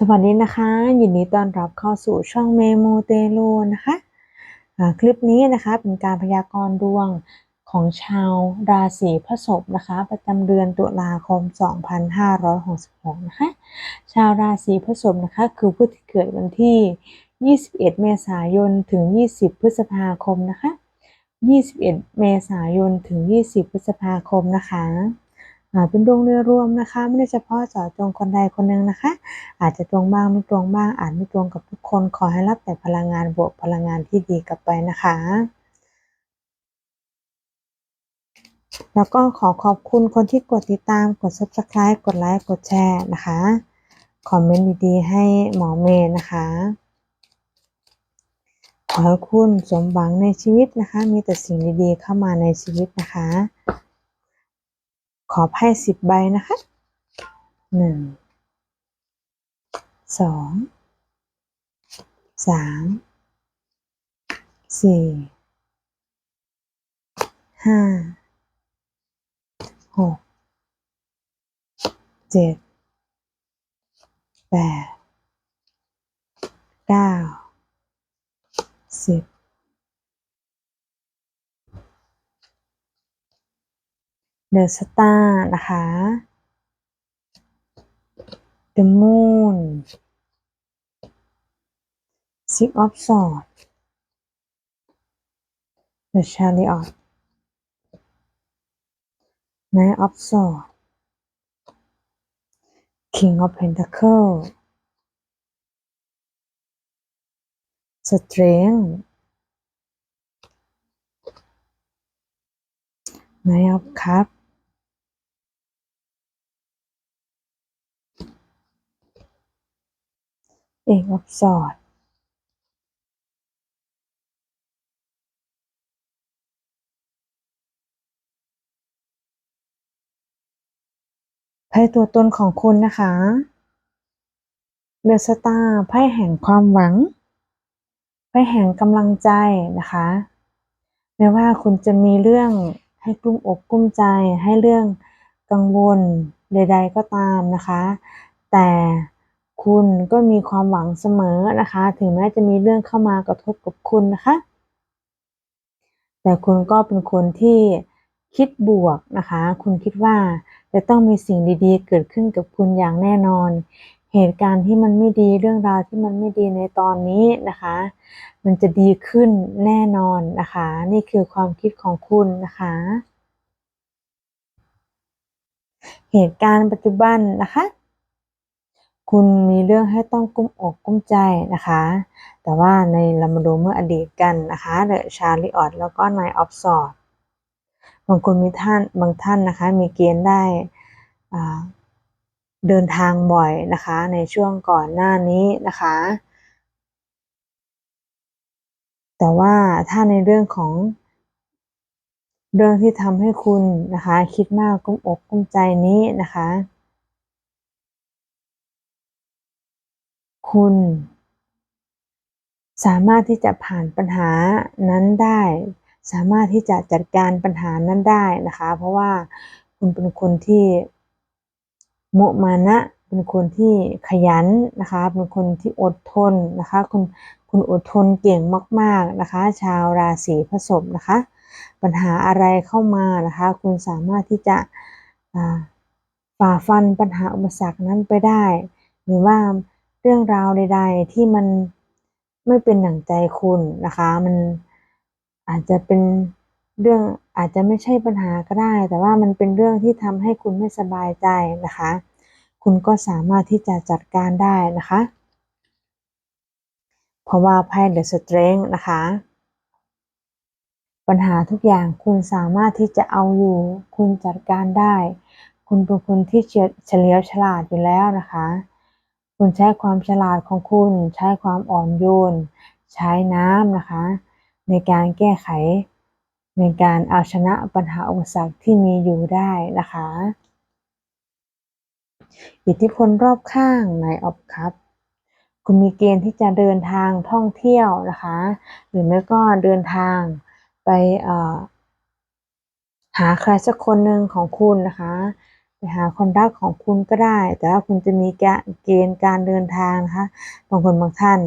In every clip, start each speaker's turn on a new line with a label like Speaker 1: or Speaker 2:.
Speaker 1: สวัสดีนะคะ ยินดีต้อนรับเข้าสู่ช่องเมโมเตโลนะคะคลิปนี้นะคะเป็นการพยากรณ์ดวงของชาวราศีพฤษภนะคะ ประจำเดือนตุลาคม 2566นะคะชาวราศีพฤษภนะคะคือผู้ที่เกิดวันที่ 21 เมษายนถึง 20 พฤษภาคมนะคะ 21 เมษายนถึง 20 พฤษภาคมนะคะ เป็นดวงโดยรวมนะคะ ไม่ได้เฉพาะเจาะจงคนใดคนหนึ่งนะคะ อาจจะตรงบ้างไม่ตรงบ้าง อาจไม่ตรงกับทุกคน ขอให้รับแต่พลังงานบวกพลังงานที่ดีกลับไปนะคะ แล้วก็ขอขอบคุณคนที่กดติดตามกด subscribe กดไลค์กดแชร์นะคะคอมเมนต์ดีๆให้หมอเมย์นะคะขอให้คุณสมหวังในชีวิตนะคะ มีแต่สิ่งดีๆเข้ามาในชีวิตนะคะ ขอไพ่สิบใบนะคะหนึ่งสองสามสี่ห้าหกเจ็ดแปดเก้าสิบ เดอะสตาร์นะคะ The Moon Six of Swords The Chariot Knight of Swords King of Pentacles Strength Knight of Cups เอกอักษรไพ่ตัวตนของคุณนะคะเดอะสตาร์ไพ่แห่งความหวัง ไพ่แห่งกำลังใจนะคะไม่ว่าคุณจะมีเรื่องให้กลุ้มอกกลุ้มใจ ให้เรื่องกังวลใด ๆ ก็ตามนะคะ แต่ คุณก็มีความหวังเสมอนะคะ ถึงแม้จะมีเรื่องเข้ามากระทบกับคุณนะคะ แต่คุณก็เป็นคนที่คิดบวกนะคะ คุณคิดว่าจะต้องมีสิ่งดีๆ เกิดขึ้นกับคุณอย่างแน่นอน เหตุการณ์ที่มันไม่ดีเรื่องราวที่มันไม่ดีในตอนนี้นะคะ มันจะดีขึ้นแน่นอนนะคะ นี่คือความคิดของคุณนะคะ เหตุการณ์ปัจจุบันนะคะ คุณมีเรื่องให้ต้องกุ้มอกกุ้มใจนะคะ แต่ว่าในเรามาดูเมื่ออดีตกันนะคะเดอะชาริออตแล้วก็นายออฟสอดบางคนมีท่านบางท่านนะคะ มีเกณฑ์ได้เดินทางบ่อยนะคะ ในช่วงก่อนหน้านี้นะคะ แต่ว่าถ้าในเรื่องของเรื่องที่ทำให้คุณนะคะ คิดมากกุ้มอกกุ้มใจนี้นะคะ คุณ สามารถที่จะผ่านปัญหานั้นได้ สามารถที่จะจัดการปัญหานั้นได้นะคะ เพราะว่าคุณเป็นคนที่มุมานะ เป็นคนที่ขยันนะคะ เป็นคนที่อดทนนะคะ คุณคุณอดทนเก่งมาก ๆนะคะ ชาวราศีผสมนะคะ ปัญหาอะไรเข้ามานะคะ คุณสามารถที่จะฝ่าฟันปัญหาอุปสรรคนั้นไปได้ หรือว่า เรื่องราวใด ๆ ที่มันไม่เป็นหนังใจคุณนะคะ มันอาจจะเป็นเรื่องอาจจะไม่ใช่ปัญหาก็ได้ แต่ว่ามันเป็นเรื่องที่ทำให้คุณไม่สบายใจนะคะ คุณก็สามารถที่จะจัดการได้นะคะ เพราะว่าไพ่เดอะสเตรนจ์นะคะ ปัญหาทุกอย่างคุณสามารถที่จะเอาอยู่ คุณจัดการได้ คุณเป็นคนที่เฉลียวฉลาดอยู่แล้วนะคะ คุณใช้ความฉลาดของคุณ ใช้ความอ่อนโยน ใช้น้ำนะคะ ในการแก้ไข ในการเอาชนะปัญหาอุปสรรคที่มีอยู่ได้นะคะ อิทธิพลรอบข้างในออบครับคุณมีเกณฑ์ที่จะเดินทางท่องเที่ยวนะคะ หรือไม่ก็เดินทางไปหาใครสักคนหนึ่งของคุณนะคะ ไปหาคนรักของคุณก็ได้ แต่ว่าคุณจะมีเกณฑ์การเดินทางนะคะ บางคนบางท่าน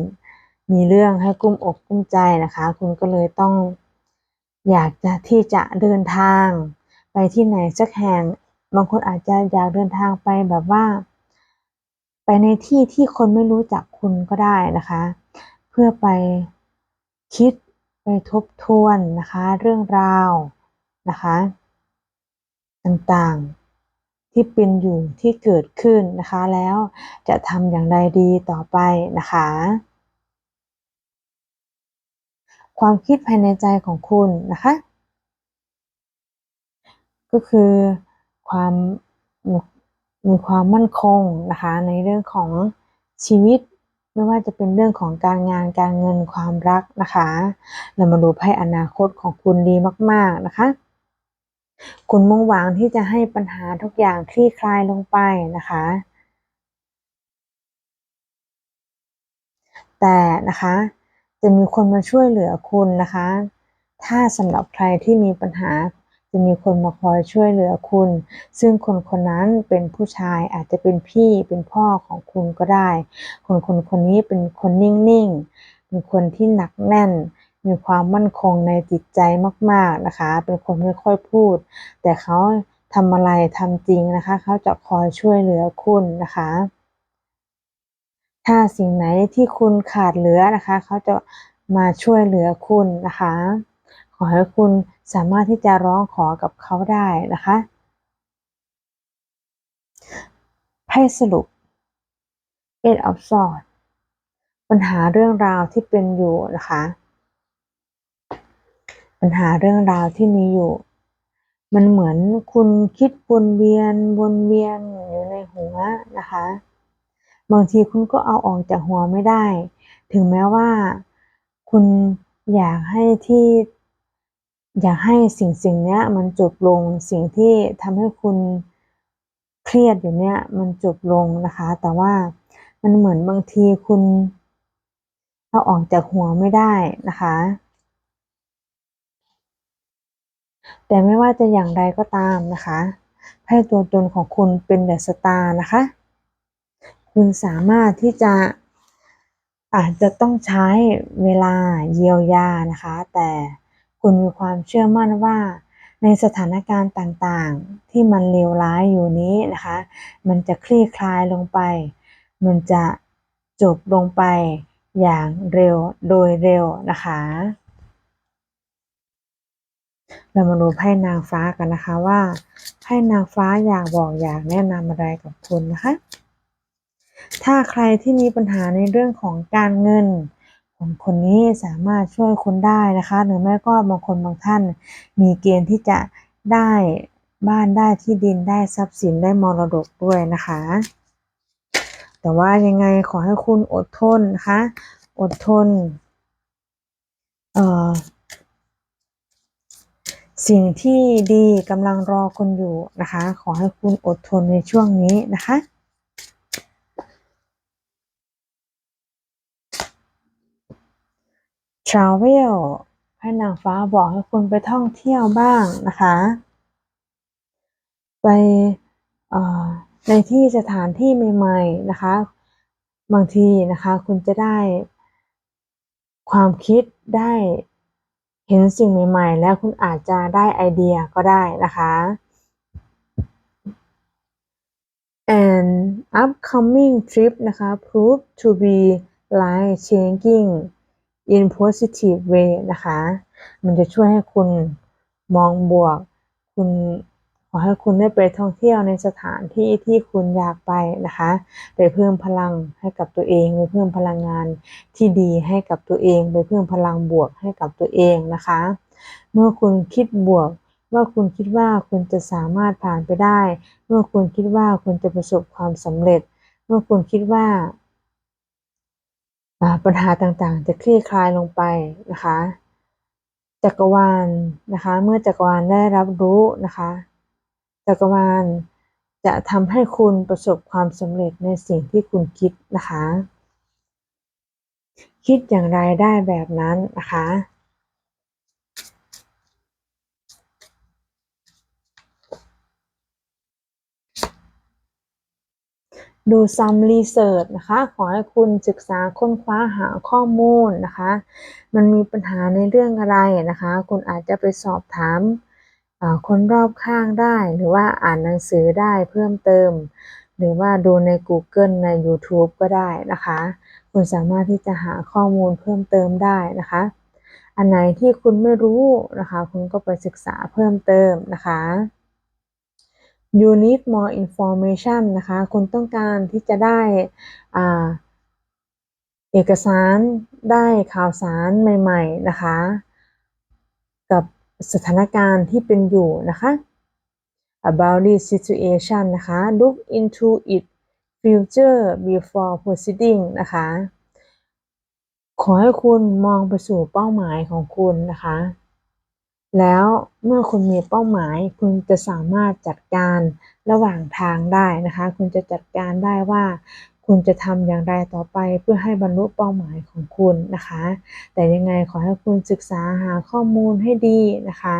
Speaker 1: มีเรื่องให้กุ้มอกกุ้มใจนะคะ คุณก็เลยต้องอยากจะที่จะเดินทาง ไปที่ไหนสักแห่ง บางคนอาจจะอยากเดินทางไปแบบว่า ไปในที่ที่คนไม่รู้จักคุณก็ได้นะคะ เพื่อไปคิดไปทบทวนนะคะ เรื่องราวนะคะ ต่างๆ ที่เป็นอยู่ที่เกิดขึ้นนะคะ แล้วจะทำอย่างไรดีต่อไปนะคะ ความคิดภายในใจของคุณนะคะ ก็คือความมีความมั่นคงนะคะ ในเรื่องของชีวิตไม่ว่าจะเป็นเรื่องของการงานการเงินความรักนะคะ เรามาดูไพ่อนาคตของคุณดีมาก ๆนะคะ คุณมุ่งหวังที่จะให้ปัญหาทุกอย่างคลี่คลายลงไปนะคะ แต่นะคะจะมีคนมาช่วยเหลือคุณนะคะ ถ้าสำหรับใครที่มีปัญหาจะมีคนมาคอยช่วยเหลือคุณ ซึ่งคนคนนั้นเป็นผู้ชายอาจจะเป็นพี่เป็นพ่อของคุณก็ได้ คนคนคนนี้เป็นคนนิ่งๆ เป็นคนที่หนักแน่น มีความมั่นคงในจิตใจมาก ๆนะคะ เป็นคนไม่ค่อยพูด แต่เขาทำอะไรทำจริงนะคะ เขาจะคอยช่วยเหลือคุณนะคะ ถ้าสิ่งไหนที่คุณขาดเหลือนะคะ เขาจะมาช่วยเหลือคุณนะคะ ขอให้คุณสามารถที่จะร้องขอกับเขาได้นะคะไพ่สรุป Eight of Swords ปัญหาเรื่องราวที่เป็นอยู่นะคะ ปัญหาเรื่องราวที่มีอยู่ มันเหมือนคุณคิดวนเวียนวนเวียนอยู่ในหัวนะคะ บางทีคุณก็เอาออกจากหัวไม่ได้ ถึงแม้ว่า คุณอยากให้ที่ อยากให้สิ่งสิ่งนี้มันจบลงสิ่งที่ทำให้คุณเครียดอยู่เนี่ยมันจบลงนะคะ แต่ว่ามันเหมือนบางทีคุณเอาออกจากหัวไม่ได้นะคะ แต่ไม่ว่าจะอย่างไรก็ตามนะคะไพ่ตัวตนของคุณเป็นเดอะสตาร์นะคะ คุณสามารถที่จะอาจจะต้องใช้เวลาเยียวยานะคะ แต่คุณมีความเชื่อมั่นว่าในสถานการณ์ต่างๆ ที่มันเลวร้ายอยู่นี้นะคะ มันจะคลี่คลายลงไป มันจะจบลงไปอย่างเร็วโดยเร็วนะคะ เรามาดูไพ่นางฟ้ากันนะคะว่าไพ่นางฟ้าอยากบอกอยากแนะนำอะไรกับคุณนะคะ ถ้าใครที่มีปัญหาในเรื่องของการเงินคนคนนี้สามารถช่วยคุณได้นะคะหรือแม้ก็บางคนบางท่านมีเกณฑ์ที่จะได้บ้านได้ที่ดินได้ทรัพย์สินได้มรดกด้วยนะคะ แต่ว่ายังไงขอให้คุณอดทนนะคะ อดทน เอ่อ สิ่งที่ดีกำลังรอคุณอยู่นะคะ ขอให้คุณอดทนในช่วงนี้นะคะ Travel ให้นางฟ้าบอกให้คุณไปท่องเที่ยวบ้างนะคะ ไปในที่สถานที่ใหม่ๆนะคะ บางทีนะคะคุณจะได้ความคิดได้ เห็นสิ่งใหม่ ๆ แล้วคุณอาจจะได้ไอเดียก็ได้นะคะ and upcoming trip นะคะ prove to be life changing in positive way นะคะ มันจะช่วยให้คุณมองบวก คุณ ขอให้คุณได้ไปท่องเที่ยวในสถานที่ที่คุณอยากไปนะคะ ไปเพิ่มพลังให้กับตัวเอง ไปเพิ่มพลังงานที่ดีให้กับตัวเอง ไปเพิ่มพลังบวกให้กับตัวเองนะคะ เมื่อคุณคิดบวกว่าคุณคิดว่าคุณจะสามารถผ่านไปได้ เมื่อคุณคิดว่าคุณจะประสบความสำเร็จ เมื่อคุณคิดว่า ปัญหาต่างๆ จะคลี่คลายลงไปนะคะ จักรวาลนะคะ เมื่อจักรวาลได้รับรู้นะคะ จักรวาลจะทำให้คุณประสบความสำเร็จในสิ่งที่คุณคิดนะคะ คิดอย่างไรได้แบบนั้นนะคะ ดู some research นะคะ ขอให้คุณศึกษาค้นคว้าหาข้อมูลนะคะ มันมีปัญหาในเรื่องอะไรนะคะ คุณอาจจะไปสอบถาม คนรอบข้างได้ หรือว่าอ่านหนังสือได้เพิ่มเติม หรือว่าดูใน Google ใน YouTube ก็ได้นะคะ คุณสามารถที่จะหาข้อมูลเพิ่มเติมได้นะคะ อันไหนที่คุณไม่รู้นะคะ คุณก็ไปศึกษาเพิ่มเติมนะคะ you need more information นะคะ คุณต้องการที่จะได้เอกสารได้ข่าวสารใหม่ ๆ นะคะ กับ สถานการณ์ที่เป็นอยู่นะคะ about this situation นะคะ look into it future before proceeding นะคะ ขอให้คุณมองไปสู่เป้าหมายของคุณนะคะ แล้วเมื่อคุณมีเป้าหมายคุณจะสามารถจัดการระหว่างทางได้นะคะ คุณจะจัดการได้ว่า คุณจะทำอย่างไรต่อไปเพื่อให้บรรลุเป้าหมายของคุณนะคะ แต่ยังไงขอให้คุณศึกษาหาข้อมูลให้ดีนะคะ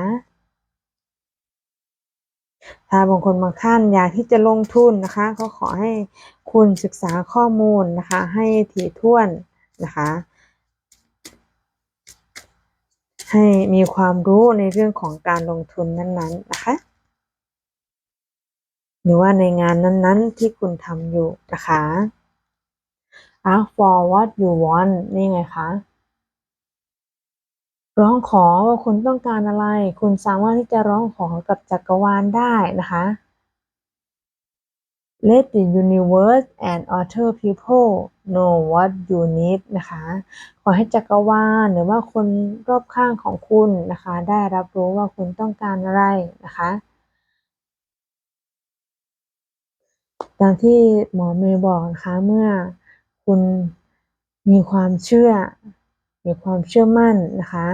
Speaker 1: ถ้าบางคนบางท่านอยากที่จะลงทุนนะคะ ก็ขอให้คุณศึกษาข้อมูลนะคะ ให้ถี่ถ้วนนะคะให้มีความรู้ในเรื่องของการลงทุนนั้นๆนะคะ หรือว่าในงานนั้นๆ ที่คุณทำอยู่นะคะ ask for what you want นี่ไงคะร้องขอว่าคุณต้องการอะไร คุณสามารถที่จะร้องขอกับจักรวาลได้นะคะ Let the universe and other people know what you need นะคะ ขอให้จักรวาลหรือว่าคนรอบข้างของคุณนะคะ ได้รับรู้ว่าคุณต้องการอะไรนะคะ ตามที่หมอเมย์บอกนะคะเมื่อคุณมีความเชื่อมีความเชื่อมั่นนะคะ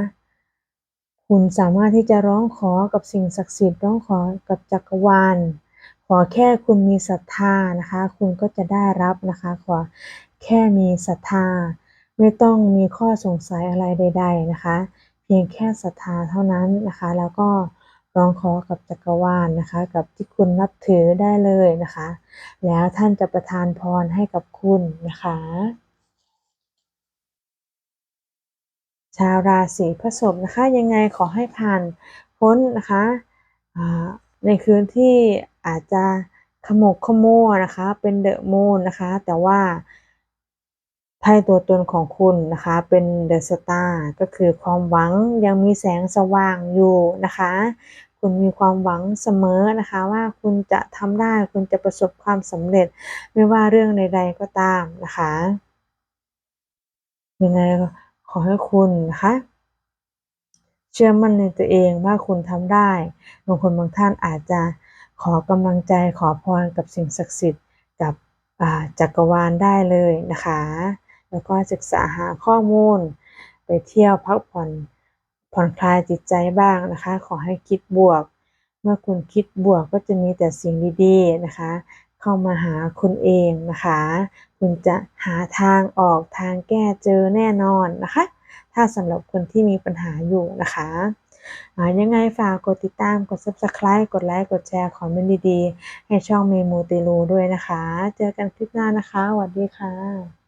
Speaker 1: คุณสามารถที่จะร้องขอกับสิ่งศักดิ์สิทธิ์ร้องขอกับจักรวาล ขอแค่คุณมีศรัทธานะคะ คุณก็จะได้รับนะคะ ขอแค่มีศรัทธา ไม่ต้องมีข้อสงสัยอะไรใด ๆนะคะ เพียงแค่ศรัทธาเท่านั้นนะคะ แล้วก็ ร้องขอกับจักรวาลนะคะ กับที่คุณนับถือได้เลยนะคะ แล้วท่านจะประทานพรให้กับคุณนะคะชาวราศีพฤษภนะคะยังไงขอให้ผ่านพ้นนะคะในคืนที่อาจจะขมกขมัวนะคะ เป็นเดอะมูนนะคะ แต่ว่าไพ่ตัวตนของคุณนะคะ เป็นเดอะสตาร์ก็คือความหวังยังมีแสงสว่างอยู่นะคะ คุณมีความหวังเสมอนะคะว่าคุณจะทำได้คุณจะประสบความสำเร็จ ไม่ว่าเรื่องใด ๆ ก็ตามนะคะยังไงขอให้คุณนะคะเชื่อมั่นในตัวเองว่าคุณทำได้บางคนบางท่านอาจจะขอกำลังใจขอพรกับสิ่งศักดิ์สิทธิ์กับจักรวาลได้เลยนะคะ แล้วก็ศึกษาหาข้อมูล ไปเที่ยวพักผ่อน ผ่อนคลายจิตใจบ้างนะคะ ขอให้คิดบวก เมื่อคุณคิดบวกก็จะมีแต่สิ่งดีๆนะคะ เข้ามาหาคุณเองนะคะ คุณจะหาทางออกทางแก้เจอแน่นอนนะคะ ถ้าสำหรับคนที่มีปัญหาอยู่นะคะยังไงฝากกดติดตาม กด subscribe กดไลค์ กดแชร์คอมเมนต์ดีๆ ให้ช่องเมมูติลูด้วยนะคะ เจอกันคลิปหน้านะคะสวัสดีค่ะ